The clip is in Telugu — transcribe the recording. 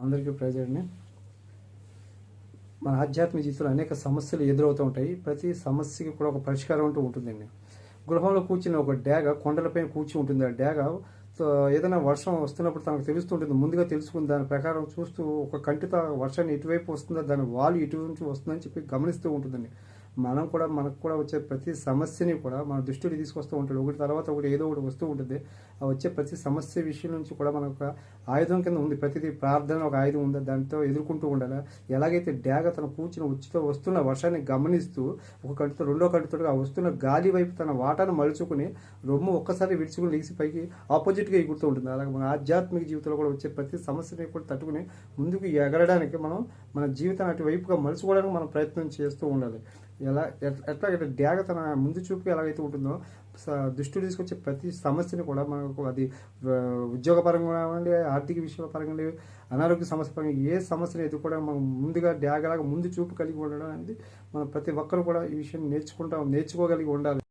అందరికీ ప్రజలని మన ఆధ్యాత్మిక జీవితంలో అనేక సమస్యలు ఎదురవుతూ ఉంటాయి. ప్రతి సమస్యకి కూడా ఒక పరిష్కారం అంటూ ఉంటుందండి. గృహంలో కూర్చుని ఒక డ్యాగ కొండలపైన కూర్చుని ఉంటుంది. ఆ డ్యాగ ఏదైనా వర్షం వస్తున్నప్పుడు తనకు తెలుస్తుంటుంది. ముందుగా తెలుసుకుని దాని ప్రకారం చూస్తూ ఒక కంటితో వర్షాన్ని ఇటువైపు వస్తుందా దాని వాలు ఇటు నుంచి వస్తుందని చెప్పి గమనిస్తూ ఉంటుందండి. మనం కూడా మనకు కూడా వచ్చే ప్రతి సమస్యని కూడా మన దృష్టికి తీసుకొస్తూ ఉంటాడు. ఒకటి తర్వాత ఒకటి ఏదో ఒకటి వస్తూ ఉంటుంది. ఆ వచ్చే ప్రతి సమస్య విషయం నుంచి కూడా మనకు ఒక ఆయుధం కింద ఉంది. ప్రతిదీ ప్రార్థన ఒక ఆయుధం ఉంది. దాంతో ఎదుర్కొంటూ ఉండాలి. ఎలాగైతే డ్యాగ తన కూర్చుని ఉచ్చుతో వస్తున్న వర్షాన్ని గమనిస్తూ ఒక కంటితో రెండో కంటితో ఆ వస్తున్న గాలి వైపు తన వాటాను మలుచుకుని రొమ్ము ఒక్కసారి విడుచుకుని లేచి పైకి ఆపోజిట్గా ఎగురుతూ ఉంటుంది. అలాగే మన ఆధ్యాత్మిక జీవితంలో కూడా వచ్చే ప్రతి సమస్యని కూడా తట్టుకుని ముందుకు ఎగరడానికి మనం మన జీవితాన్ని అటువైపుగా మలుచుకోవడానికి మనం ప్రయత్నం చేస్తూ ఉండాలి. ఎలా ఎట్లా డ్యాగ తన ముందు చూపు ఎలాగైతే ఉంటుందో స- దృష్టి తీసుకొచ్చే ప్రతి సమస్యని కూడా మనకు అది ఉద్యోగపరంగా కానివ్వండి ఆర్థిక విషయాల పరంగా అనారోగ్య సమస్య పరంగా ఏ సమస్యను ఎదుర్కోవడం మనం ముందుగా డ్యాగలాగా ముందు చూపు కలిగి ఉండడం అనేది మనం ప్రతి ఒక్కరు కూడా ఈ విషయం నేర్చుకుంటాం నేర్చుకోగలిగి ఉండాలి.